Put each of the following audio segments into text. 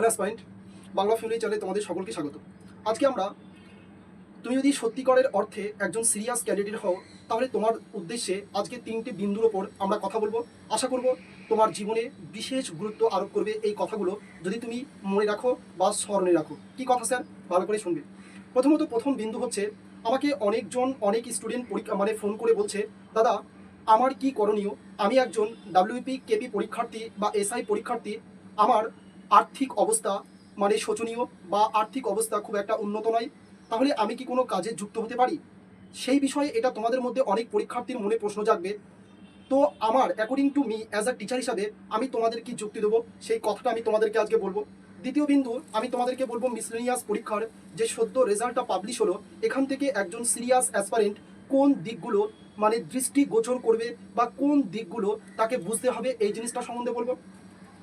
Hello point Bangla filmi চ্যানেলে তোমাদের সকলকে স্বাগত। আজকে আমরা তুমি যদি সত্যিকারের অর্থে একজন সিরিয়াস ক্যান্ডিডেট হও, তাহলে তোমার উদ্দেশ্যে আজকে তিনটে বিন্দুর ওপর আমরা কথা বলব। আশা করব তোমার জীবনে বিশেষ গুরুত্ব আরোপ করবে এই কথাগুলো যদি তুমি মনে রাখো বা স্মরণে রাখো। কি কথা, স্যার? ভালো করে শুনবে। প্রথমত প্রথম বিন্দু হচ্ছে, আমাকে অনেকজন, অনেক স্টুডেন্ট পরীক্ষা মানে ফোন করে বলছে, দাদা, আমার কি করণীয়? আমি একজন ডাব্লিউপি কেপি পরীক্ষার্থী বা এসআই পরীক্ষার্থী। আমার আর্থিক অবস্থা মানে শোচনীয় বা আর্থিক অবস্থা খুব একটা উন্নত নয়, তাহলে আমি কি কোনো কাজে যুক্ত হতে পারি? সেই বিষয়ে এটা তোমাদের মধ্যে অনেক পরীক্ষার্থীর মনে প্রশ্ন জাগবে। তো আমার according to me as a teacher হিসাবে, আমি তোমাদের কি যুক্তি দেবো? সেই কথাটা আমি তোমাদেরকে আজকে বলব। দ্বিতীয় বিন্দু, আমি তোমাদেরকে বলব মিসলেনিয়াস পরীক্ষার যে সদ্য রেজাল্টটা পাবলিশ হলো, এখান থেকে একজন সিরিয়াস অ্যাসপারেন্ট কোন দিকগুলো মানে দৃষ্টি গোচর করবে বা কোন দিকগুলো তাকে বুঝতে হবে, এই জিনিসটা সম্বন্ধে বলব।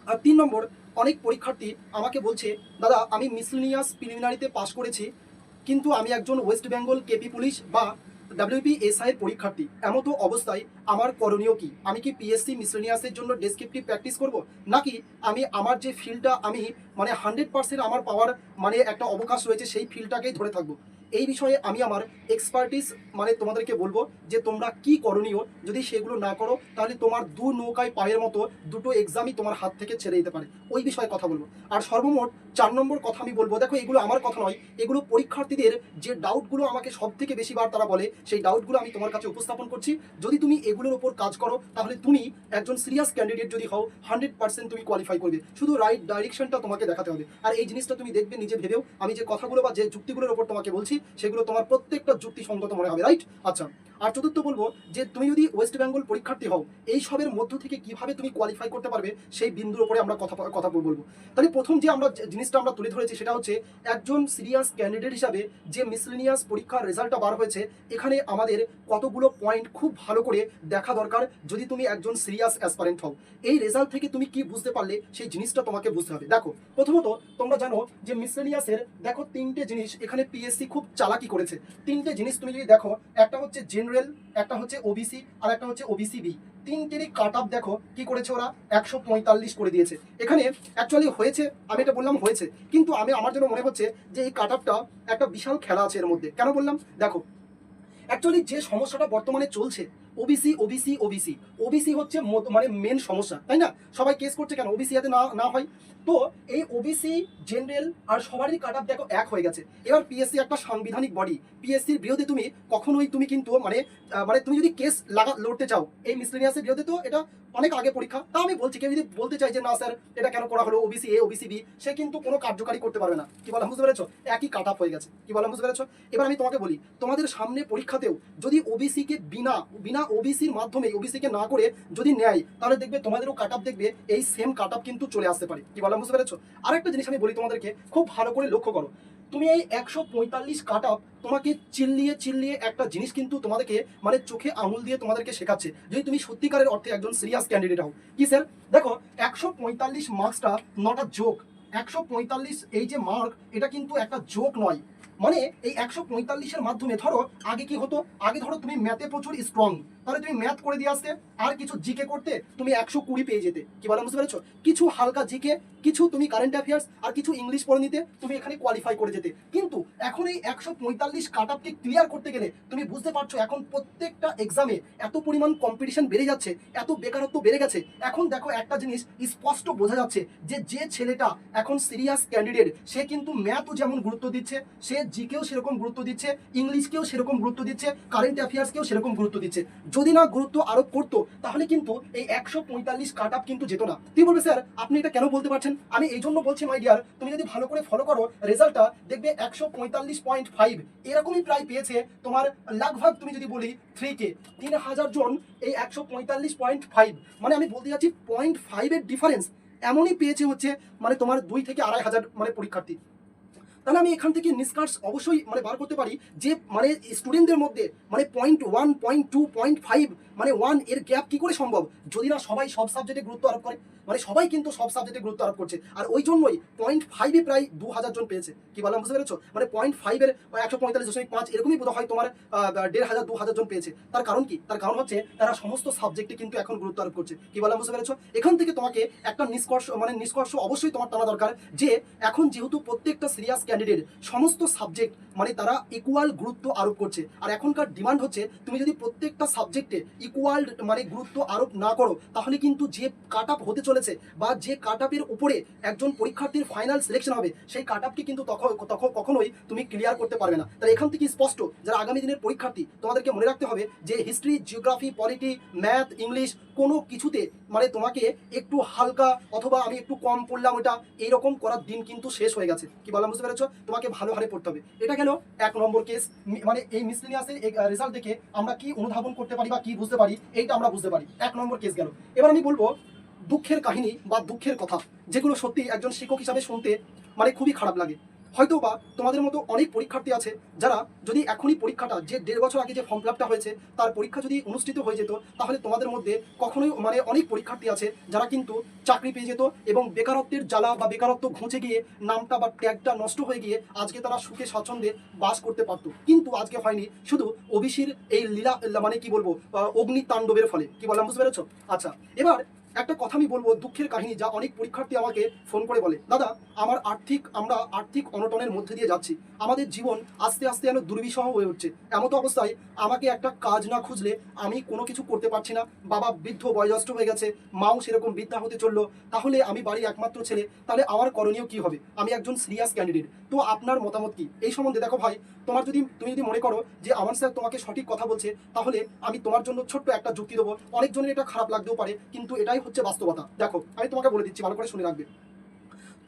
আর তিন নম্বর অনেক পরীক্ষার্থী আমাকে বলছে, দাদা, আমি মিসলিনিয়াস প্রিলিমিনারিতে পাশ করেছি, কিন্তু আমি একজন ওয়েস্ট বেঙ্গল কেপি পুলিশ বা ডাব্লিউপি এর পরীক্ষার্থী। এমন তো অবস্থায় আমার করণীয় কি? আমি কি পিএসসি মিসলেনিয়াসের জন্য ডেসক্রিপটিভ প্র্যাকটিস করব? নাকি আমি আমার যে ফিল্ডটা আমি মানে হান্ড্রেড পার্সেন্ট আমার পাওয়ার মানে একটা অবকাশ রয়েছে, সেই ফিল্ডটাকেই ধরে থাকব? এই বিষয়ে আমি আমার এক্সপার্টিস মানে তোমাদেরকে বলব যে তোমরা কি করণীয় যদি সেগুলো না করো, তাহলে তোমার দু নৌকায় পায়ের মতো দুটো এক্সামই তোমার হাত থেকে ছেড়ে দিতে পারে। ওই বিষয়ে কথা বলব। আর সর্বমোট চার নম্বর কথা আমি বলব, দেখো এগুলো আমার কথা নয়, এগুলো পরীক্ষার্থীদের যে ডাউটগুলো আমাকে সব থেকে বেশি বার তারা বলে, সেই ডাউটগুলো আমি তোমার কাছে উপস্থাপন করছি। যদি তুমি এগুলোর উপর কাজ করো, তাহলে তুমি একজন সিরিয়াস ক্যান্ডিডেট যদি হও হান্ড্রেড পার্সেন্ট তুমি কোয়ালিফাই করবে। শুধু রাইট ডাইরেকশনটা তোমাকে দেখাতে হবে। আর এই জিনিসটা তুমি দেখবে নিজে ভেবেও, আমি যে কথাগুলো বা যে যুক্তিগুলোর উপর তোমাকে বলছি সেগুলো তোমার প্রত্যেকটা যুক্তি সঙ্গত মনে হবে রাইট আচ্ছা। আর চতুর্থ বলব যে তুমি যদি ওয়েস্ট বেঙ্গল পরীক্ষার্থী হও, এই সবের মধ্য থেকে কীভাবে তুমি কোয়ালিফাই করতে পারবে সেই বিন্দুর উপরে আমরা কথা কথা বলব। তাহলে প্রথম যে আমরা জিনিসটা আমরা তুলে ধরেছি সেটা হচ্ছে একজন সিরিয়াস ক্যান্ডিডেট হিসাবে যে মিসলিনিয়াস পরীক্ষার রেজাল্টটা বার হয়েছে, এখানে আমাদের কতগুলো পয়েন্ট খুব ভালো করে দেখা দরকার যদি তুমি একজন সিরিয়াস অ্যাসপারেন্ট হও। এই রেজাল্ট থেকে তুমি কি বুঝতে পারলে সেই জিনিসটা তোমাকে বুঝতে হবে। দেখো, প্রথমত তোমরা জানো যে মিসলেনিয়াসের দেখো তিনটে জিনিস এখানে পিএসসি খুব চালাকি করেছে। তিনটে জিনিস তুমি যদি দেখো, একটা হচ্ছে জেনারেল একটা হচ্ছে ওবিসি আর একটা হচ্ছে ওবিসি বি তিনটেরই কাট আপ দেখো, কি করেছে ওরা? একশো পঁয়তাল্লিশ করে দিয়েছে। এখানে অ্যাকচুয়ালি হয়েছে, আমি এটা বললাম হয়েছে, কিন্তু আমি, আমার জন্য মনে হচ্ছে যে এই কাট আপটা একটা বিশাল খেলা আছে এর মধ্যে। কেন বললাম? দেখো অ্যাকচুয়ালি যে সমস্যাটা বর্তমানে চলছে ওবিসি ওবিসি ওবিসি ওবিসি হচ্ছে মানে মেন সমস্যা, তাই না? সবাই কেস করছে কেন? ওবিসি যাতে না না হয়। তো এই ওবিসি জেনারেল আর সবারই কাট দেখো এক হয়ে গেছে। এবার পিএসসি একটা সাংবিধানিক বডি পিএসসির বিরুদ্ধে তুমি কখনোই তুমি কিন্তু মানে মানে তুমি যদি কেস লাগা লড়তে চাও, এই মিসলেনিয়াসের বিরুদ্ধে তো এটা অনেক আগে পরীক্ষা। তা আমি বলছি, কেউ যদি বলতে চাই যে, না স্যার, এটা কেন করা হলো? ওবিসি এ ওবিসি বি সে কিন্তু কোনো কার্যকারী করতে পারবে না। কি বললাম বুঝতে পেরেছ? একই কাট হয়ে গেছে। কি বললাম বুঝতে পেরেছ? এবার আমি তোমাকে বলি, তোমাদের সামনে পরীক্ষাতেও যদি ওবিসিকে বিনা বিনা ওবিসির মাধ্যমে ওবিসি কে না করে যদি নেয়, তাহলে দেখবে তোমাদেরও কাট দেখবে, এই সেম কাট কিন্তু চলে আসতে পারে। কি বললাম বুঝতে পেরেছ? আরেকটা জিনিস আমি বলি তোমাদেরকে, খুব ভালো করে লক্ষ্য করো। তুমি এই একশো পঁয়তাল্লিশ কাট তোমাকে চিল্লিয়ে চিল্লিয়ে একটা জিনিস কিন্তু তোমাদেরকে মানে চোখে আঙুল দিয়ে তোমাদেরকে শেখাচ্ছে। যদি তুমি সত্যিকারের অর্থে একজন সিরিয়াস ক্যান্ডিডেট হও। কি স্যার দেখো, একশো পঁয়তাল্লিশ মার্কসটা নট জোক একশো পঁয়তাল্লিশ এই যে মার্ক এটা কিন্তু একটা জোক নয়। মানে এই একশো পঁয়তাল্লিশের মাধ্যমে ধরো, আগে কি হতো? আগে ধরো তুমি ম্যাথে প্রচুর স্ট্রং তাহলে তুমি ম্যাথ করে দিয়ে আসতে, আর কিছু জিকে করতে, তুমি একশো কুড়ি পেয়ে যেতে। কি বলে, বুঝতে পেরেছ? কিছু হালকা জিকে কিছু তুমি কারেন্ট অ্যাফেয়ার্স আর কিছু ইংলিশ পড়ে নিতে, তুমি এখানে কোয়ালিফাই করে যেতে। কিন্তু এখন এই একশো পঁয়তাল্লিশ কাট আপকে ক্লিয়ার করতে গেলে, তুমি বুঝতে পারছ এখন প্রত্যেকটা এক্সামে এত পরিমাণ কম্পিটিশন বেড়ে যাচ্ছে, এত বেকারত্ব বেড়ে গেছে। এখন দেখো একটা জিনিস স্পষ্ট বোঝা যাচ্ছে যে যে ছেলেটা এখন সিরিয়াস ক্যান্ডিডেট সে কিন্তু ম্যাথও যেমন গুরুত্ব দিচ্ছে, সে জিকেও সেরকম গুরুত্ব দিচ্ছে ইংলিশকেও সেরকম গুরুত্ব দিচ্ছে কারেন্ট অ্যাফেয়ার্সকেও সেরকম গুরুত্ব দিচ্ছে। যদি না গুরুত্ব আরোপ করতো, তাহলে কিন্তু এই একশো পঁয়তাল্লিশ কাট আপ কিন্তু যেত না। তুই বলবে স্যার আপনি এটা কেন বলতে পারছেন? আমি এই জন্য বলছি মাই ডিয়ার তুমি যদি ভালো করে ফলো করো রেজাল্টটা দেখবে একশো পঁয়তাল্লিশ পয়েন্ট ফাইভ এরকমই প্রায় পেয়েছে তোমার লাগভাগ, তুমি যদি বলি থ্রি কে তিন হাজার জন এই একশো পঁয়তাল্লিশ পয়েন্ট ফাইভ মানে আমি বলতে যাচ্ছি পয়েন্ট ফাইভের ডিফারেন্স এমনই পেয়েছে হচ্ছে মানে তোমার দুই থেকে আড়াই হাজার মানে পরীক্ষার্থী। তাহলে আমি এখান থেকে নিষ্কার্ষ অবশ্যই মানে বার করতে পারি যে মানে স্টুডেন্টদের মধ্যে মানে point one point two point five মানে ওয়ানের গ্যাপ কি করে সম্ভব? যদি না সবাই সব সাবজেক্টে গুরুত্ব আরোপ করে মানে সবাই কিন্তু সব সাবজেক্টে গুরুত্ব আরোপ করছে। আর ওই জন্যই পয়েন্ট ফাইভে প্রায় দু হাজার জন পেয়েছে। কি বললাম, বুঝতে পেরেছ? মানে পয়েন্ট ফাইভের একশো পঁয়তাল্লিশ দশমিক পাঁচ এরকমই বোধ হয় তোমার দেড় হাজার, দু হাজার জন পেয়েছে। তার কারণ কি? তার কারণ হচ্ছে তারা সমস্ত সাবজেক্টে কিন্তু এখন গুরুত্ব আরোপ করছে। কি বললাম, বুঝতে পেরেছ? এখান থেকে তোমাকে একটা নিষ্কর্ষ মানে নিষ্কর্ষ অবশ্যই তোমার টানা দরকার যে এখন যেহেতু প্রত্যেকটা সিরিয়াস ক্যান্ডিডেট সমস্ত সাবজেক্ট মানে তারা ইকুয়াল গুরুত্ব আরোপ করছে। আর এখনকার ডিমান্ড হচ্ছে, তুমি যদি প্রত্যেকটা সাবজেক্টে ইকুয়াল মানে গুরুত্ব আরোপ না করো, তাহলে কিন্তু যে কাট আপ হতে চলেছে বা যে কাট আপের উপরে একজন পরীক্ষার্থীর ফাইনাল সিলেকশন হবে, সেই কাট আপকে কিন্তু তখন তখন কখনোই তুমি ক্লিয়ার করতে পারবে না। তাহলে এখান থেকে স্পষ্ট, যারা আগামী দিনের পরীক্ষার্থী, তোমাদেরকে মনে রাখতে হবে যে history geography polity math English কোনো কিছুতে মানে তোমাকে একটু হালকা অথবা আমি একটু কম পড়লাম ওটা, এইরকম করার দিন কিন্তু শেষ হয়ে গেছে। কি বললাম বুঝতে পেরেছ? তোমাকে ভালো হারে পড়তে হবে। এটা গেল এক নম্বর কেস মানে এই মিসলিনিয়াসের রেজাল্ট দেখে আমরা কি অনুধাবন করতে পারি বা কি বুঝতে পারি, এইটা আমরা বুঝতে পারি। এক নম্বর কেস গেল। এবার আমি বলব, দুঃখের কাহিনী বা দুঃখের কথা, যেগুলো সত্যি একজন শিক্ষক হিসাবে শুনতে মানে খুবই খারাপ লাগে। হয়তো বা তোমাদের মতো অনেক পরীক্ষার্থী আছে যারা যদি এখনই পরীক্ষাটা, যে দেড় বছর আগে যে ফর্ম ফিল হয়েছে, তার পরীক্ষা যদি অনুষ্ঠিত হয়ে যেত, তাহলে তোমাদের মধ্যে কখনোই মানে অনেক পরীক্ষার্থী আছে যারা কিন্তু চাকরি পেয়ে যেত এবং বেকারত্বের জ্বালা বা বেকারত্ব ঘুঁচে গিয়ে নামটা বা ট্যাগটা নষ্ট হয়ে গিয়ে আজকে তারা সুখে স্বাচ্ছন্দ্যে বাস করতে পারতো। কিন্তু আজকে হয়নি, শুধু ওবিসির এই লীলা মানে কি বলব অগ্নি তাণ্ডবের ফলে। কি বললাম, বুঝতে পেরেছ? আচ্ছা এবার একটা কথা আমি বলব, দুঃখের কাহিনী যা অনেক পরীক্ষার্থী আমাকে ফোন করে বলে। দাদা, আমার আর্থিক, আমরা আর্থিক অনটনের মধ্যে দিয়ে যাচ্ছি। আমাদের জীবন আস্তে আস্তে যেন দুর্বিষহ হয়ে উঠছে। এমতো অবস্থায় আমাকে একটা কাজ না খুঁজলে আমি কোনো কিছু করতে পারছি না। বাবা বৃদ্ধ, বয়োজ্যেষ্ঠ হয়ে গেছে, মাও সেরকম বৃদ্ধা হতে চলল। তাহলে আমি বাড়ির একমাত্র ছেলে, তাহলে আমার করণীয় কি হবে? আমি একজন সিরিয়াস ক্যান্ডিডেট তো আপনার মতামত কি? এই সম্বন্ধে দেখো ভাই তোমার যদি, তুমি যদি মনে করো যে আমার স্যার তোমাকে সঠিক কথা বলছে, তাহলে আমি তোমার জন্য ছোট্ট একটা যুক্তি দেবো। অনেকজনের এটা খারাপ লাগতেও পারে, কিন্তু এটাই হচ্ছে বাস্তবতা। দেখো, আমি তোমাকে বলে দিচ্ছি, ভালো করে শুনে রাখবে।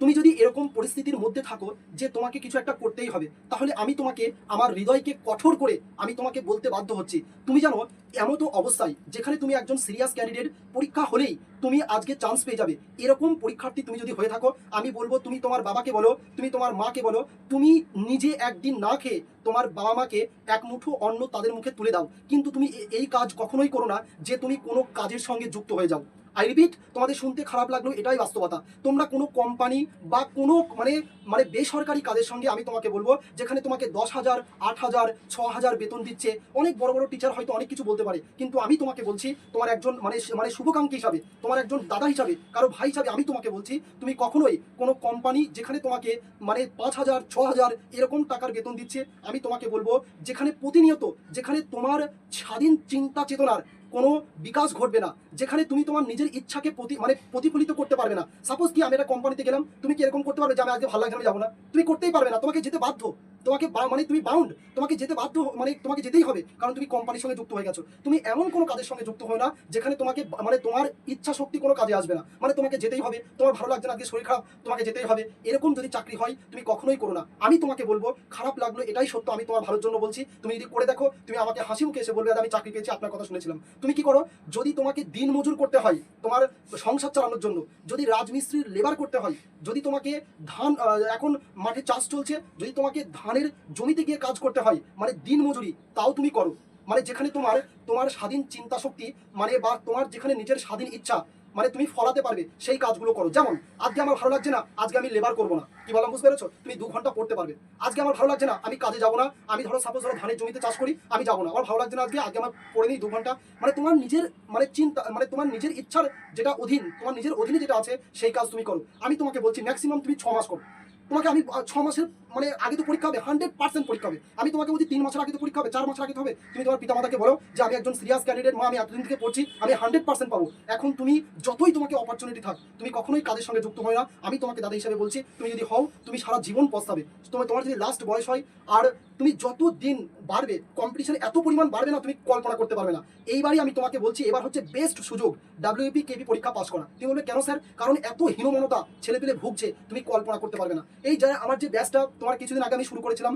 তুমি যদি এরকম পরিস্থিতির মধ্যে থাকো যে তোমাকে কিছু একটা করতেই হবে, তাহলে আমি তোমাকে, আমার হৃদয়কে কঠোর করে আমি তোমাকে বলতে বাধ্য হচ্ছি। তুমি জানো, এমন তো অবস্থায় যেখানে তুমি একজন সিরিয়াস ক্যান্ডিডেট পরীক্ষা হলেই তুমি আজকে চান্স পেয়ে যাবে। এরকম পরীক্ষার্থী তুমি যদি হয়ে থাকো, আমি বলব, তুমি তোমার বাবাকে বলো, তুমি তোমার মাকে বলো, তুমি নিজে একদিন না খেয়ে তোমার বাবা মাকে এক মুঠো অন্ন তাদের মুখে তুলে দাও। কিন্তু তুমি এই কাজ কখনোই করো না যে তুমি কোনো কাজের সঙ্গে যুক্ত হয়ে যাও। আই রিপিট তোমাদের শুনতে খারাপ লাগল, এটাই বাস্তবতা। তোমরা কোনো কোম্পানি বা কোনো মানে মানে বেসরকারি কাজের সঙ্গে আমি তোমাকে বলব, যেখানে তোমাকে দশ হাজার, আট হাজার, ছ হাজার বেতন দিচ্ছে। অনেক বড় বড় টিচার হয়তো অনেক কিছু বলতে পারে, কিন্তু আমি তোমাকে বলছি, তোমার একজন মানে মানে শুভকাঙ্ক্ষী হিসাবে, তোমার একজন দাদা হিসাবে, কারও ভাই হিসাবে আমি তোমাকে বলছি, তুমি কখনোই কোনো কোম্পানি যেখানে তোমাকে মানে পাঁচ হাজার, ছ হাজার এরকম টাকার বেতন দিচ্ছে, আমি তোমাকে বলব, যেখানে প্রতিনিয়ত, যেখানে তোমার স্বাধীন চিন্তা চেতনার কোনো বিকাশ ঘটবে না, যেখানে তুমি তোমার নিজের ইচ্ছাকে প্রতি মানে প্রতিফলিত করতে পারবে না। সাপোজ কি আমি একটা কোম্পানিতে গেলাম, তুমি কি এরকম করতে পারবে যে আমি আজকে ভালো লাগছে আমি যাব না? তুমি করতেই পারবে না, তোমাকে যেতে বাধ্য। তোমাকে মানে তুমি বাউন্ড তোমাকে যেতে বাধ্য মানে তোমাকে যেতেই হবে, কারণ তুমি কোম্পানির সঙ্গে যুক্ত হয়ে গেছো। তুমি এমন কোনো কাজের সঙ্গে যুক্ত হয় না, যেখানে তোমাকে মানে তোমার ইচ্ছা শক্তি কোনো কাজে আসবে না। মানে তোমাকে যেতেই হবে, তোমার ভালো লাগছে না, আজকে শরীর খারাপ, তোমাকে যেতেই হবে। এরকম যদি চাকরি হয়, তুমি কখনোই করো না। আমি তোমাকে বলব, খারাপ লাগল, এটাই সত্য, আমি তোমার ভালোর জন্য বলছি। তুমি যদি করে দেখো, তুমি আমাকে হাসি মুখে এসে বলবে আমি চাকরি পেয়েছি, আপনার কথা শুনেছিলাম। তুমি কি করো, যদি তোমাকে দিন মজুর করতে হয়, তোমার সংসার চালানোর জন্য, যদি রাজমিস্ত্রির লেবার করতে হয়, যদি তোমাকে ধান এখন মাঠে চাষ চলছে, যদি তোমাকে ধানের জমিতে গিয়ে কাজ করতে হয় মানে দিন মজুরি, তাও তুমি করো। মানে যেখানে তোমার তোমার স্বাধীন চিন্তা শক্তি মানে বা তোমার যেখানে নিজের স্বাধীন ইচ্ছা মানে তুমি ফলাতে পারবে, সেই কাজগুলো করো। যেমন, আজকে আমার ভালো লাগছে না, আজকে আমি লেবার করব না। কি বললাম, বুঝতে পেরেছ? তুমি দু ঘণ্টা পড়তে পারবে। আজকে আমার ভালো লাগছে না, আমি কাজে যাব না, আমি ধরো সাপোজ ধরো ধানের জমিতে চাষ করি, আমি যাব না। আমার ভালো লাগছে না আজকে আজকে আমার পড়ে নিই দু ঘণ্টা। মানে তোমার নিজের মানে চিন্তা মানে তোমার নিজের ইচ্ছার যেটা অধীন, তোমার নিজের অধীনে যেটা আছে, সেই কাজ তুমি করো। আমি তোমাকে বলছি ম্যাক্সিমাম তুমি ছ মাস করো। তোমাকে আমি ছ মাসের মানে আগে তো পরীক্ষা হবে হান্ড্রেড পার্সেন্ট পরীক্ষা হবে। আমি তোমাকে বলছি তিন মাসের আগে তো পরীক্ষা হবে, চার মাসের আগে হবে। তুমি তোমার পিতামাতাকে বলো যে, আমি একজন সিরিয়াস ক্যান্ডিডেট মা, আমি এতদিন থেকে পড়ছি, আমি হান্ড্রেড পার্সেন্ট পাবো। এখন তুমি যতই তোমাকে অপরচুনিটি থাক, তুমি কখনোই কাজের সঙ্গে যুক্ত হয় না। আমি তোমাকে দাদা হিসাবে বলছি, তুমি যদি হও, তুমি সারা জীবন পস্তাবে। তোমার তোমার যদি লাস্ট বয়স হয়, আর তুমি যত দিন বাড়বে কম্পিটিশন এত পরিমাণ বাড়বে না, তুমি কল্পনা করতে পারবে না। এইবারই আমি তোমাকে বলছি, এবার হচ্ছে বেস্ট সুযোগ ডাব্লিউপি কেপি পরীক্ষা পাস করা। তুমি বলবে, কেন স্যার কারণ এত হীনমনতা ছেলে পেলে ভুগছে, তুমি কল্পনা করতে পারবে না। এই যারা আমার যে ব্যাচটা তোমার কিছুদিন আগে আমি শুরু করেছিলাম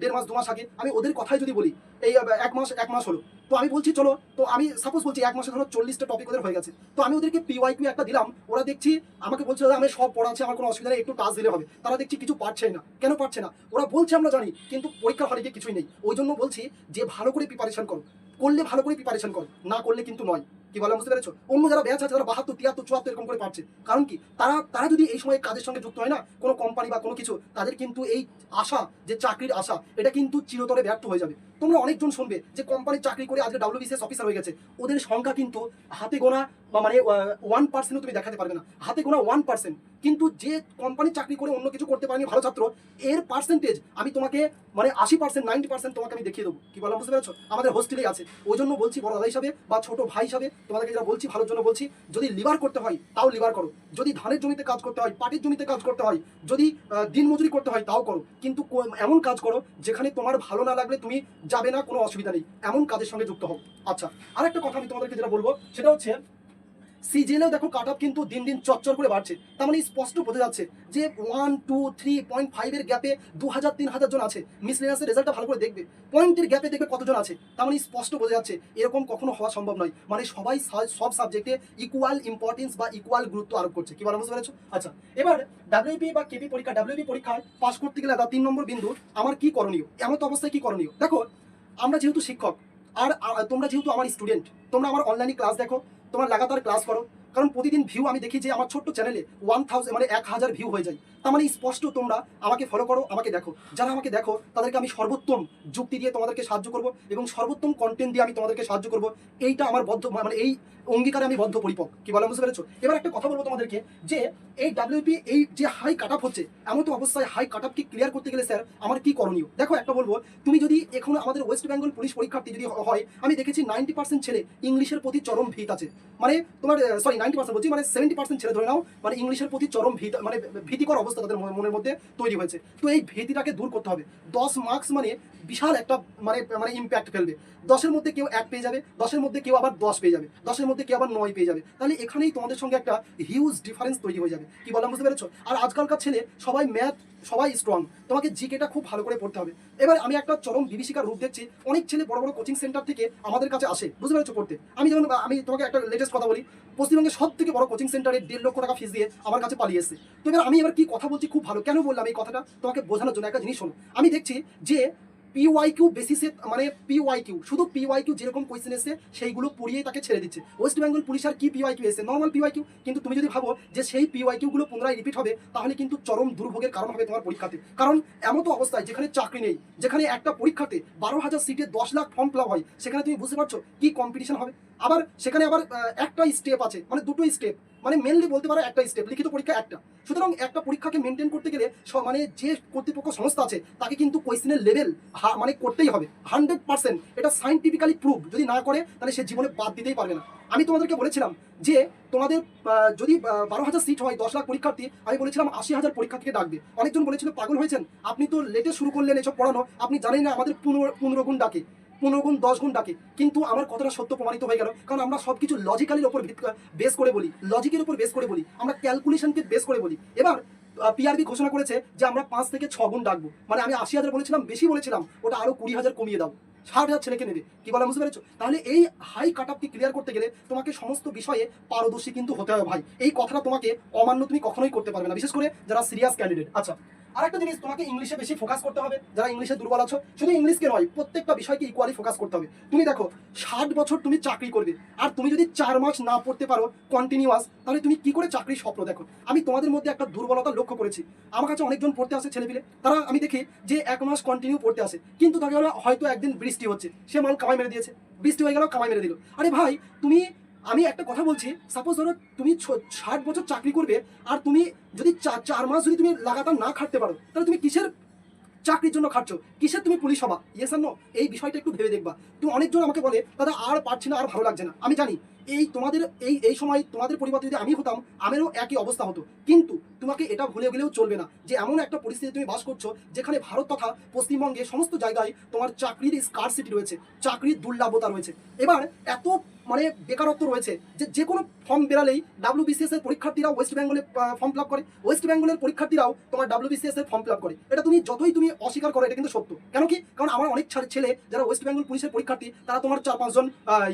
দেড় মাস, দু মাস আগে। আমি ওদের কথাই যদি বলি, এই এক মাস এক মাস হলো। তো আমি বলছি, চলো, তো আমি সাপোজ বলছি, এক মাসে ধরো চল্লিশটা টপিক ওদের হয়ে গেছে। তো আমি ওদেরকে পিওয়াই কিউ একটা দিলাম, ওরা দেখছি, আমাকে বলছে, দাদা, আমি সব পড়া আছে আমার কোনো অসুবিধা নেই, একটু টাচ দিলে হবে। তারা দেখছি, কিছু পারছে না। কেন পারছে না? ওরা বলছে, আমরা জানি, কিন্তু পরীক্ষার হলে গিয়ে কিছুই নেই। ওই জন্য বলছি, যে ভালো করে প্রিপারেশন করো, করলে ভালো করে প্রিপারেশন করো, না করলে কিন্তু নয়। কি বলে, বুঝতে পেরেছ? অন্য যারা ব্যাচ আছে, তারা বাহাত্তর, তিয়াত্তর, চুয়াত্তর এরকম করে পারছে কারণ কি? তারা তারা যদি এই সময় কাজের সঙ্গে যুক্ত হয় না, কোনো কোম্পানি বা কোনো কিছু, তাদের কিন্তু এই আশা, যে চাকরির আশা, এটা কিন্তু চিরতরে ব্যর্থ হয়ে যাবে। তোমরা অনেকজন শুনবে যে কোম্পানির চাকরি করে আজকে ডাব্লিউবিসিএস অফিসার হয়ে গেছে। ওদের সংখ্যা কিন্তু হাতে গোনা বা মানে ওয়ান পার্সেন্টও তুমি দেখাতে পারবে না। হাতে গোনা ওয়ান পার্সেন্ট কিন্তু যে কোম্পানির চাকরি করে অন্য কিছু করতে পারেনি, ভালো ছাত্র, এর পার্সেন্টেজ আমি তোমাকে মানে আশি পার্সেন্ট নাইনটি পার্সেন্ট তোমাকে আমি দেখিয়ে দেবো। কি বললাম বুঝতে পেরেছ? আমাদের হোস্টেলেই আছে। ওই জন্য বলছি, বড় দাদা হিসাবে বা ছোট ভাই হিসাবে তোমাদেরকে যেটা বলছি, ভালোর জন্য বলছি, যদি লিভার করতে হয়, তাও লিভার করো। যদি ধানের জমিতে কাজ করতে হয়, পাটির জমিতে কাজ করতে হয়, যদি দিন মজুরি করতে হয়, তাও করো। কিন্তু এমন কাজ করো, যেখানে তোমার ভালো না লাগলে তুমি যাবে না, কোনো অসুবিধা নেই। এমন কাজের সঙ্গে যুক্ত হোক আচ্ছা আরেকটা কথা আমি তোমাদেরকে যেটা বলব, সেটা হচ্ছে সিজিএলেও দেখো কাট অফ কিন্তু দিন দিন চচ্চর করে বাড়ছে। তার মানে স্পষ্ট বোঝা যাচ্ছে যে ওয়ান টু থ্রি পয়েন্ট ফাইভের গ্যাপে দু হাজার তিন হাজার জন আছে। মিস মিসলেনাসের রেজাল্টটা ভালো করে দেখবে। পয়েন্টের গ্যাপে দেখবে কতজন আছে? তার মানে স্পষ্ট বোঝা যাচ্ছে, এরকম কখনো হওয়া সম্ভব নয়। মানে সবাই সব সাবজেক্টে ইকুয়াল ইম্পর্টেন্স বা ইকুয়াল গুরুত্ব আরোপ করছে। কি বলা, বুঝতে পেরেছ? আচ্ছা এবার ডাব্লিউপি বা কেপি পরীক্ষা ডাব্লিউপি পরীক্ষায় পাশ করতে গেলে তিন নম্বর বিন্দু, আমার কি করণীয়? এমন তো অবস্থায় কি করণীয়? দেখো, আমরা যেহেতু শিক্ষক, আর তোমরা যেহেতু আমার স্টুডেন্ট তোমরা আমার অনলাইনে ক্লাস দেখো তোমরা লাগাতার ক্লাস করো। কারণ প্রতিদিন ভিউ আমি দেখি যে আমার ছোট্ট চ্যানেলে ওয়ান থাউজেন্ড মানে এক হাজার ভিউ হয়ে যায়। তার মানে স্পষ্ট তোমরা আমাকে ফলো করো, আমাকে দেখো। যারা আমাকে দেখো, তাদেরকে আমি সর্বোত্তম যুক্তি দিয়ে তোমাদেরকে সাহায্য করব এবং সর্বোত্তম কন্টেন্ট দিয়ে আমি তোমাদেরকে সাহায্য করব। এইটা আমার বদ্ধ মানে এই অঙ্গীকারে আমি বদ্ধ পরিপক কি বলা, বুঝতে পেরেছ? এবার একটা কথা বলব তোমাদেরকে যে এই ডাব্লিউপি এই যে হাই কাট আপ হচ্ছে, এমন তো অবস্থায় হাই কাট আপকে ক্লিয়ার করতে গেলে স্যার আমার কি করণীয়? দেখো একটা বলব, তুমি যদি এখন আমাদের ওয়েস্ট বেঙ্গল পুলিশ পরীক্ষার্থী যদি হয়, আমি দেখেছি নাইনটি পার্সেন্ট ছেলে ইংলিশের প্রতি চরম ভিত আছে। মানে তোমার সরি নাইনটি পার্সেন্ট বলছি মানে সেভেন্টি পার্সেন্ট ছেলে ধরে নাও মানে ইংলিশের প্রতি চরম ভিত মানে ভীতিকর অবস্থা তাদের মনের মধ্যে তৈরি হয়েছে। তো এই ভীতিটাকে দূর করতে হবে। দশ মার্কস মানে বিশাল একটা মানে মানে ইম্প্যাক্ট ফেলবে। দশের মধ্যে কেউ এক পেয়ে যাবে, দশের মধ্যে কেউ আবার দশ পেয়ে যাবে, দশের মধ্যে কেউ আবার নয় পেয়ে যাবে। তাহলে এখানেই তোমাদের সঙ্গে একটা হিউজ ডিফারেন্স তৈরি হয়ে যাবে। কি বললাম বুঝতে পেরেছ? আর আজকালকার ছেলে সবাই ম্যাথ সবাই স্ট্রং তোমাকে জিকেটা খুব ভালো করে পড়তে হবে। এবার আমি একটা চরম বিভীষিকার রূপ দেখছি। অনেক ছেলে বড় বড় কোচিং সেন্টার থেকে আমাদের কাছে আসে। বুঝতে পেরেছ পড়তে? আমি যেমন, আমি তোমাকে একটা লেটেস্ট কথা বলি। পশ্চিমবঙ্গের সব থেকে বড় কোচিং সেন্টারে দেড় লক্ষ টাকা ফিস দিয়ে আমার কাছে পালিয়ে এসেছে। তো এবার আমি এবার কি কথা বলছি, খুব ভালো। কেন বললাম এই কথাটা? তোমাকে বোঝানোর জন্য একটা জিনিস শোনো। আমি দেখছি যে পিওয়াই কিউ বেসিসে মানে পিওয়াই কিউ শুধু পিওয়াই কিউ যেরকম কোয়েশ্চেন এসে সেইগুলো পড়িয়েই তাকে ছেড়ে দিচ্ছে। ওয়েস্ট বেঙ্গল পুলিশ আর কি পিওয়াই কিউ এসে নর্মাল পিওয়াই কিউ কিন্তু তুমি যদি ভাবো যে সেই পিওয়াই কিউগুলো পুনরায় রিপিট হবে, তাহলে কিন্তু চরম দুর্ভোগের কারণ হবে তোমার পরীক্ষাতে। কারণ এমন তো অবস্থায় যেখানে চাকরি নেই, যেখানে একটা পরীক্ষাতে বারো হাজার সিটে দশ লাখ ফর্ম ফিল হয়, সেখানে তুমি বুঝতে পারছ কি কম্পিটিশন হবে? আবার সেখানে আবার একটা স্টেপ আছে মানে দুটো স্টেপ মানে মেনলি বলতে পারো একটা স্টেপ লিখিত পরীক্ষা একটা। সুতরাং একটা পরীক্ষাকে মেনটেন করতে গেলে মানে যে কর্তৃপক্ষ সংস্থা আছে, তাকে কিন্তু কোয়েশ্চেনের লেভেল মানে করতেই হবে। হান্ড্রেড পার্সেন্ট এটা সাইন্টিফিক্যালি প্রুভ যদি না করে, তাহলে সে জীবনে বাদ দিতেই পারবে না। আমি তোমাদেরকে বলেছিলাম যে, তোমাদের যদি বারো হাজার সিট হয়, দশ লাখ পরীক্ষার্থী, আমি বলেছিলাম আশি হাজার পরীক্ষার্থীকে ডাকবে। অনেকজন বলেছিল, পাগল হয়েছেন। আপনি তো লেটে শুরু করলেন এসব পড়ানো। আপনি জানেন না আমাদের পনেরো পনেরো গুণ ডাকে। পনেরো গুণ, দশ গুণ ডাকে। কিন্তু আমার কতটা সত্য প্রমাণিত হয়ে গেল? কারণ আমরা সব কিছু লজিক্যালির ওপর বেস করে বলি। লজিকের উপর বেস করে বলি। আমরা ক্যালকুলেশনকে বেস করে বলি। এবার পিআরবি ঘোষণা করেছে যে আমরা পাঁচ থেকে ছ গুণ ডাকবো। মানে আমি আশি হাজার বলেছিলাম, বেশি বলেছিলাম, ওটা আরও কুড়ি হাজার কমিয়ে দাও। ষাট হাজার ছেলেকে নেবে। কি বলা, বুঝতে পেরেছ? তাহলে এই হাই কাট আপকে ক্লিয়ার করতে গেলে তোমাকে সমস্ত বিষয়ে পারদর্শী কিন্তু হতে হবে ভাই। এই কথাটা তোমাকে অমান্য তুমি কখনোই করতে পারবে না। বিশেষ করে যারা সিরিয়াস ক্যান্ডিডেট আচ্ছা আরেকটা জিনিস, তোমাকে ইংলিশে বেশি ফোকাস করতে হবে। যারা ইংলিশে দুর্বল আছো, শুধু ইংলিশকে নয়, প্রত্যেকটা বিষয়কে ইকুয়ালি ফোকাস করতে হবে। তুমি দেখো, ষাট বছর তুমি চাকরি করবে, আর তুমি যদি চার মাস না পড়তে পারো কন্টিনিউয়াস তাহলে তুমি কি করে চাকরির স্বপ্ন দেখো? আমি তোমাদের মধ্যে একটা দুর্বলতা লক্ষ্য করেছি। আমার কাছে অনেকজন পড়তে আসে, ছেলেপিলে, তারা আমি দেখি যে এক মাস কন্টিনিউ পড়তে আসে। কিন্তু তাকে হয়তো একদিন বৃষ্টি হচ্ছে, সে মাল কামাই মেরে দিয়েছে। বৃষ্টি হয়ে গেল, কামাই মেরে দিল। আরে ভাই, তুমি আমি একটা কথা বলছি। সাপোজ ধরো তুমি ষাট বছর চাকরি করবে আর তুমি যদি চার মাস যদি তুমি লাগাতার না খাটতে পারো, তাহলে তুমি কিসের চাকরির জন্য খাটছো? কিসের তুমি পুলিশ হবা? ইয়েস আর এই বিষয়টা একটু ভেবে দেখবা। তুমি অনেকজন আমাকে বলে, দাদা, আর পারছি না, আর ভালো লাগছে না। আমি জানি, এই তোমাদের, এই এই সময় তোমাদের পরিবর্তে যদি আমি হতাম, আমারও একই অবস্থা হতো। কিন্তু তোমাকে এটা ভুলে গেলেও চলবে না যে এমন একটা পরিস্থিতি তুমি বাস করছ, যেখানে ভারত তথা পশ্চিমবঙ্গে সমস্ত জায়গায় তোমার চাকরির স্কারসিটি রয়েছে, চাকরির দুর্লভতা রয়েছে। এবার এত মানে বেকারত্ব রয়েছে। যে যে কোনো ফর্ম বেরালেই ডাব্লিউবিসিএস এর পরীক্ষার্থীরাও ওয়েস্ট বেঙ্গলে ফর্ম ফিল করে। ওয়েস্ট বেঙ্গলের পরীক্ষার্থীরাও তোমার ডাব্লিউবিসিএস এর ফর্ম ফিল করে। এটা তুমি যতই তুমি অস্বীকার করো, এটা কিন্তু সত্য। কেন কি? কারণ আমার অনেক ছেলে যারা ওয়েস্ট বেঙ্গল পুলিশের পরীক্ষার্থী, তারা তোমার চার পাঁচজন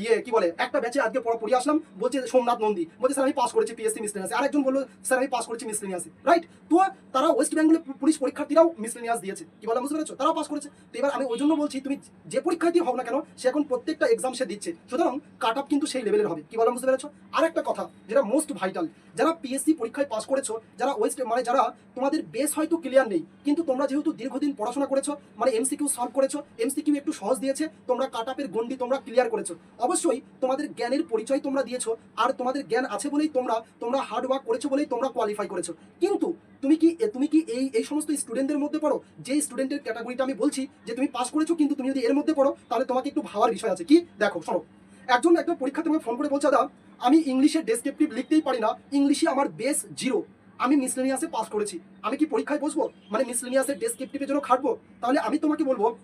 ইয়ে কি বলে, একটা ব্যাচে আজকে পড়া পড়িয়ে আসলাম। বলছে সোমনাথ নন্দী। বলছে, স্যার, আমি পাস করেছি পিএসসি মিসলেনিয়াসে আরেকজন বলল, স্যার, আমি পাস করেছি মিসলেনিয়াসে রাইট তো তারা ওয়েস্ট বেঙ্গলের পুলিশ পরীক্ষার্থীরাও মিসলেনিয়াস দিয়েছে। কি বলে, বুঝতে পেরেছ? তারাও পাস করেছে। তো এবার আমি ওই জন্য বলছি, তুমি যে পরীক্ষার্থী হও না কেন, সে এখন প্রত্যেকটা এক্সাম সে দিচ্ছে। সুতরাং কাট আপ কিন্তু সেই লেভেলের হবে। কি বললাম বুঝতে পেরেছ? আর একটা কথা, যেটা মোস্ট ভাইটাল যারা পিএসসি পরীক্ষায় পাস করেছ, যারা ওয়েস্ট মানে যারা তোমাদের বেস হয়তো ক্লিয়ার নেই, কিন্তু তোমরা যেহেতু দীর্ঘদিন পড়াশোনা করেছ মানে এমসিকিউ সলভ করেছ এমসিকিউ একটু সহজ দিয়েছে, তোমরা কাট আপের গন্ডি তোমরা ক্লিয়ার করেছ। অবশ্যই তোমাদের জ্ঞানের পরিচয় তোমরা দিয়েছ, আর তোমাদের জ্ঞান আছে বলেই তোমরা তোমরা হার্ড ওয়ার্ক করেছ বলেই তোমরা কোয়ালিফাই করেছ। কিন্তু তুমি কি তুমি কি এই এই সমস্ত স্টুডেন্টদের মধ্যে পড়ো? যে স্টুডেন্টের ক্যাটাগরিটা আমি বলছি, যে তুমি পাস করেছ, কিন্তু তুমি যদি এর মধ্যে পড়ো, তাহলে তোমাকে একটু ভাবার বিষয় আছে। কি? দেখো, শোনো। একজন একটা পরীক্ষা তোমাকে ফোন করে বলছে, দাদা, আমি ইংলিশে ডেসক্রিপটিভ লিখতেই পারি না। ইংলিশে আমার বেস জিরো আমি মিসলেনিয়াসে পাস করেছি। আমি কি পরীক্ষায় বসবো? মানে মিসলেনিয়াসের ডেসক্রিপটিভের জন্য খাটবো? তাহলে আমি তোমাকে বলব,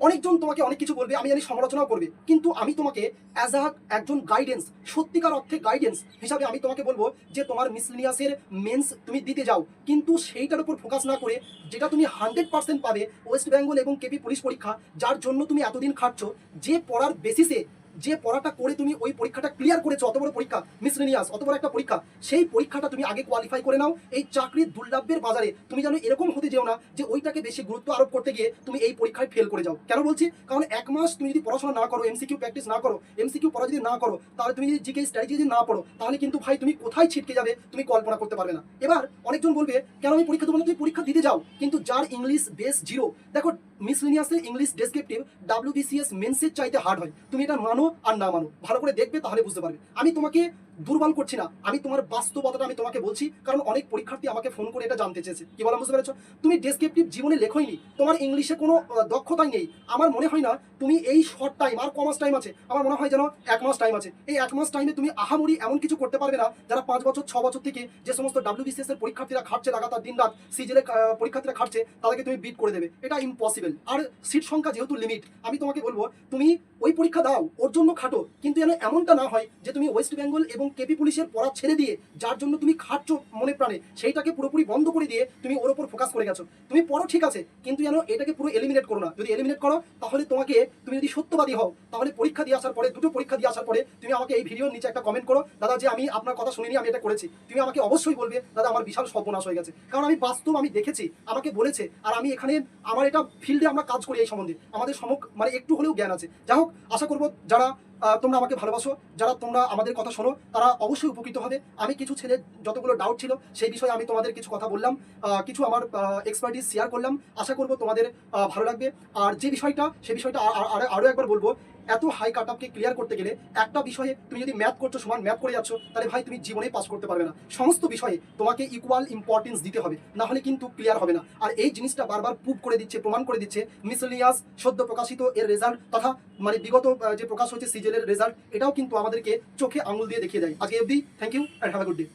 অনেকজন তোমাকে অনেক কিছু বলবে, আমি জানি সমালোচনাও করবে। কিন্তু আমি তোমাকে অ্যাজ আ একজন গাইডেন্স সত্যিকার অর্থে গাইডেন্স হিসাবে আমি তোমাকে বলব যে তোমার মিসলিনিয়াসের মেন্স তুমি দিতে যাও। কিন্তু সেইটার উপর ফোকাস না করে, যেটা তুমি হান্ড্রেড পার্সেন্ট পাবে ওয়েস্ট বেঙ্গল এবং কেপি পুলিশ পরীক্ষা, যার জন্য তুমি এতদিন খাটছো, যে পড়ার বেসিসে যে পড়াটা করে তুমি ওই পরীক্ষাটা ক্লিয়ার করেছ, অত বড় পরীক্ষা মিসলিনিয়াস অত বড় একটা পরীক্ষা, সেই পরীক্ষাটা তুমি আগে কোয়ালিফাই করে নাও। এই চাকরির দুর্লভ্যের বাজারে তুমি যেন এরকম হতে যেও না যে ওইটাকে বেশি গুরুত্ব আরোপ করতে গিয়ে তুমি এই পরীক্ষায় ফেল করে যাও। কেন বলছি? কারণ এক মাস তুমি যদি পড়াশোনা না করো এমসিকিউ প্র্যাকটিস না করো এমসিকিউ পড়া যদি না করো, তাহলে তুমি যদি জিকে স্ট্র্যাটেজি যদি না পড়ো, তাহলে কিন্তু ভাই তুমি কোথায় ছিটকে যাবে, তুমি কল্পনা করতে পারবে না। এবার অনেকজন বলবে, কেন আমি পরীক্ষা না? তুমি পরীক্ষা দিতে যাও। কিন্তু যার ইংলিশ বেস জিরো দেখো মিসলিনিয়াসের ইংলিশ ডেসক্রিপটিভ ডাব্লিউবিসিএস মেন্সের চাইতে হার্ড হয়। তুমি এটা মানো আর না মানো। ভালো করে দেখবে তাহলে বুঝতে পারবে। আমি তোমাকে দুর্বল করছি না। আমি তোমার বাস্তবতাটা আমি তোমাকে বলছি, কারণ অনেক পরীক্ষার্থী আমাকে ফোন করে এটা জানতে চেয়েছে। কি বলা, বুঝতে পেরেছ? তুমি ডেসক্রিপটিভ জীবনে লেখোইনি, তোমার ইংলিশে কোনো দক্ষতাই নেই। আমার মনে হয় না তুমি এই শর্ট টাইম আর কমাস টাইম আছে, আমার মনে হয় যেন এক মাস টাইম আছে। এই এক মাস টাইমে তুমি আহামরি এমন কিছু করতে পারবে না, যারা পাঁচ বছর, ছ বছর থেকে যে সমস্ত ডাব্লিউবিসিএস এর পরীক্ষার্থীরা খাটছে, লাগাতার দিন রাত সিজেলে পরীক্ষার্থীরা খাটছে, তাদেরকে তুমি বিট করে দেবে। এটা ইম্পসিবল আর সিট সংখ্যা যেহেতু লিমিট আমি তোমাকে বলব, তুমি ওই পরীক্ষা দাও, ওর জন্য খাটো। কিন্তু যেন এমনটা না হয় যে তুমি ওয়েস্ট বেঙ্গল এবং কেপি পুলিশের পড়া ছেড়ে দিয়ে যার জন্য তুমি খাটছো মনে প্রাণে, সেইটাকে পুরোপুরি বন্ধ করে দিয়ে তুমি ওর উপর ফোকাস করে গেছো। তুমি পড়ো ঠিক আছে, কিন্তু যেন এটাকে পুরো এলিমিনেট করো না। যদি এলিমিনেট করো, তাহলে তোমাকে তুমি যদি সত্যবাদী হও, তাহলে পরীক্ষা দিয়ে আসার পরে, দুটো পরীক্ষা দিয়ে আসার পরে তুমি আমাকে এই ভিডিওর নিচে একটা কমেন্ট করো, দাদা, যে আমি আপনার কথা শুনিনি, আমি এটা করেছি। তুমি আমাকে অবশ্যই বলবে, দাদা, আমার বিশাল সর্বনাশ হয়ে গেছে। কারণ আমি বাস্তব, আমি দেখেছি, আমাকে বলেছে, আর আমি এখানে, আমার এটা ফিল্ডে আমরা কাজ করি এই সম্বন্ধে। আমাদের সমক মানে একটু হলেও জ্ঞান আছে। যাই হোক, আশা করব যারা তোমরা আমাকে ভালোবাসো। যারা তোমরা আমাদের কথা শোনো, তারা অবশ্যই উপকৃত হবে। আমি কিছু ছেলে, যতগুলো ডাউট ছিল, সেই বিষয়ে আমি তোমাদের কিছু কথা বললাম। কিছু আমার এক্সপার্টিস শেয়ার করলাম। আশা করব তোমাদের ভালো লাগবে। আর যে বিষয়টা, সে বিষয়টা আ- আ- আরও একবার বলব। এত হাই কাট আপকে ক্লিয়ার করতে গেলে একটা বিষয়ে তুমি যদি ম্যাথ করছ, সমান ম্যাথ করে যাচ্ছ, তাহলে ভাই তুমি জীবনে পাস করতে পারবে না। সমস্ত বিষয়ে তোমাকে ইকুয়াল ইম্পর্টেন্স দিতে হবে, না হলে কিন্তু ক্লিয়ার হবে না। আর এই জিনিসটা বারবার প্রুভ করে দিচ্ছে, প্রমাণ করে দিচ্ছে মিসলিয়াস সদ্য প্রকাশিত এর রেজাল্ট তথা মানে বিগত যে প্রকাশ হচ্ছে সিজেলের রেজাল্ট এটাও কিন্তু আমাদেরকে চোখে আঙুল দিয়ে দেখিয়ে দেয়। আজকে অবধি thank you and have a good day